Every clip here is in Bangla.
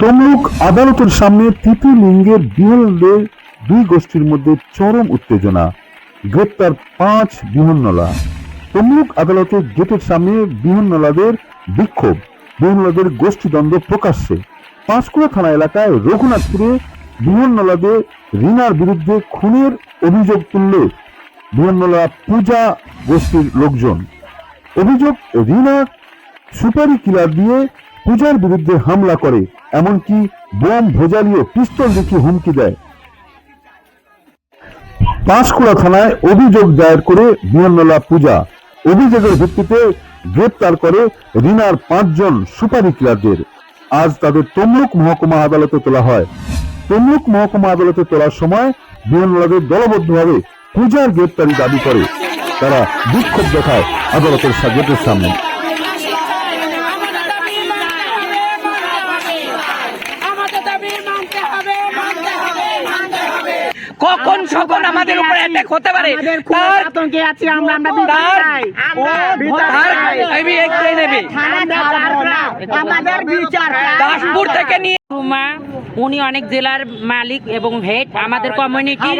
তমলুক আদালতের সামনে তৃতীয় লিঙ্গের বিহনদের দুই গোষ্ঠীর মধ্যে চরম উত্তেজনা। গ্রেপ্তার পাঁচ বিহন্নলা। তমলুক আদালতের গেটের সামনে বিহন্নলাদের বিক্ষোভ। বিহন্নলাদের গোষ্ঠীদ্বন্দ্ব প্রকাশ্যে। পাঁশকুড়া থানা এলাকায় রঘুনাথপুরে বিহন্নলাদের রিনার বিরুদ্ধে খুনের অভিযোগ তুললে বিহন্নলা পূজা গোষ্ঠীর লোকজন। অভিযোগ, রিনা সুপারি কিলার দিয়ে পূজার বিরুদ্ধে হামলা করে, এমনকি বোম ভোজালিও পিস্তল দেখিয়ে হুমকি দেয়। পাঁশকুড়া থানায় অভিযোগ দায়ের করে বিহন্নলা পূজা। অভিযোগের ভিত্তিতে গ্রেপ্তার করে রিনার পাঁচজন সুপারি কিলারদের। আজ তাদের তমলুক মহকুমা আদালতে তোলা হয়। তমলুক মহকুমা আদালতে তোলার সময় বিহন্নলাদের দলবদ্ধভাবে পূজার গ্রেপ্তারি দাবি করে। তারা বিক্ষোভ দেখায় আদালতের গেটের সামনে। আমাদের দাবি মানতে হবে মানতে হবে মানতে হবে কখন সখন আমাদের উপরে অ্যাটাক হতে পারে? তার আতঙ্কে আছি আমরা আমরা বিচার চাই। বিচার আমরা। আমাদের বিচার দাসপুর থেকে নিয়ে রুমা উনি অনেক জেলার মালিক এবং হেড আমাদের কমিউনিটি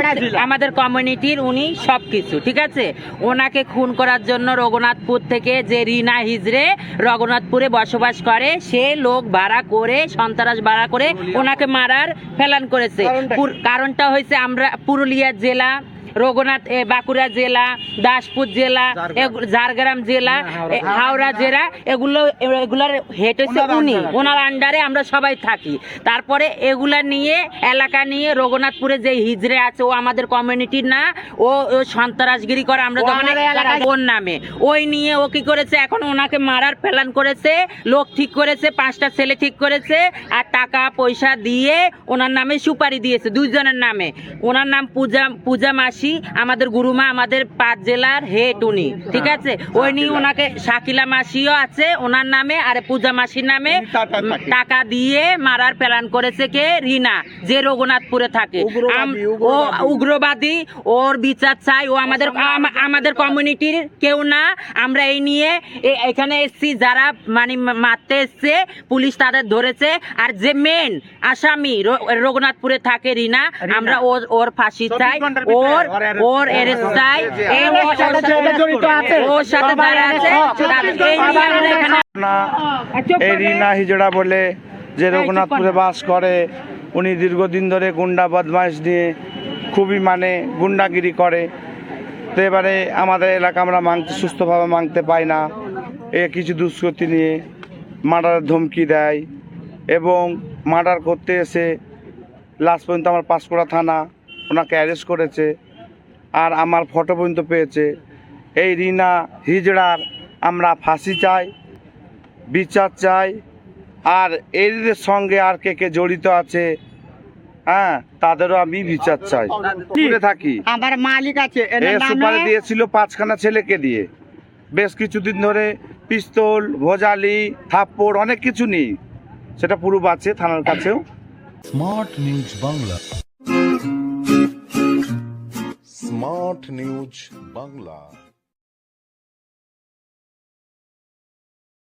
আমাদের কমিউনিটির উনি সব কিছু ঠিক আছে? ওনাকে খুন করার জন্য রঘুনাথপুর থেকে যে রিনা হিজড়ে রঘুনাথপুরে বসবাস করে সে লোক ভাড়া করে সন্ত্রাস ভাড়া করে ওনাকে মারার ফেলান করেছে। কারণটা হয়েছে আমরা পুরুলিয়া জেলা রঘুনাথ বাঁকুড়া জেলা দাসপুর জেলা ঝাড়গ্রাম। জেলা এ, হাওড়া জেলা। এগুলো এগুলার হেড হচ্ছে উনি। ওনার আন্ডারে আমরা সবাই থাকি। তারপরে এগুলা নিয়ে এলাকা নিয়ে রঘুনাথপুরে যে হিজড়ে আছে ও আমাদের কমিউনিটির না ও সন্ত্রাসগিরি করে আমরা এলাকায়- ওর নামে। ওই নিয়ে ও কি করেছে এখন ওনাকে মারার প্ল্যান করেছে লোক ঠিক করেছে পাঁচটা ছেলে ঠিক করেছে আর টাকা পয়সা দিয়ে ওনার নামে সুপারি দিয়েছে দুইজনের নামে। ওনার নাম পূজা পূজা মাসি আমাদের গুরুমা আমাদের পাঁচ জেলার হেড উনি ঠিক আছে? ওই নিয়ে ওনাকে শাকিলা মাসিও আছে ওনার নামে আর পূজা মাসির নামে টাকা দিয়ে মারার প্ল্যান করেছে কে? রিনা যে রঘুনাথপুরে থাকে। ও উগ্রবাদী। ওর বিচার চাই ও আমাদের আমাদের কমিউনিটির কেউ না। আমরা এই নিয়ে এখানে এসছি যারা মানে মারতে এসছে পুলিশ তাদের ধরেছে। আর যে মেন আসামি রঘুনাথপুরে থাকে রিনা আমরা ওর ওর ফাঁসি চাই। ওর ওর এই ওর সাথে আছে। এই রিনা হিজড়া বলে যে রঘুনাথপুরে বাস করে উনি দীর্ঘদিন ধরে গুন্ডা বদমাইশ দিয়ে খুবই মানে গুন্ডাগিরি করে। তো এবারে আমাদের এলাকা আমরা মাংতে সুস্থভাবে মাংতে পাই না। এ কিছু দুষ্কৃতি নিয়ে মার্ডারের ধমকি দেয় এবং মার্ডার করতে এসে লাস্ট পর্যন্ত আমার পাঁশকুড়া থানা ওনাকে অ্যারেস্ট করেছে। আর আমার ফটো পর্যন্ত পেয়েছে। এই রিনা হিজড়ার আমরা ফাঁসি চাই বিচার চাই আর এদের সঙ্গে আর কে কে জড়িত আছে হ্যাঁ তাদেরও আমি বিচার চাই। দূরে থাকি। আমার মালিক আছে এ এনার সুপারি দিয়েছিল পাঁচখানা ছেলেকে দিয়ে। বেশ কিছুদিন ধরে পিস্তল ভোজালি থাপ্পড় অনেক কিছু নেই। সেটা পুরো আছে থানার কাছেও। Smart news Bangla smart news Bangla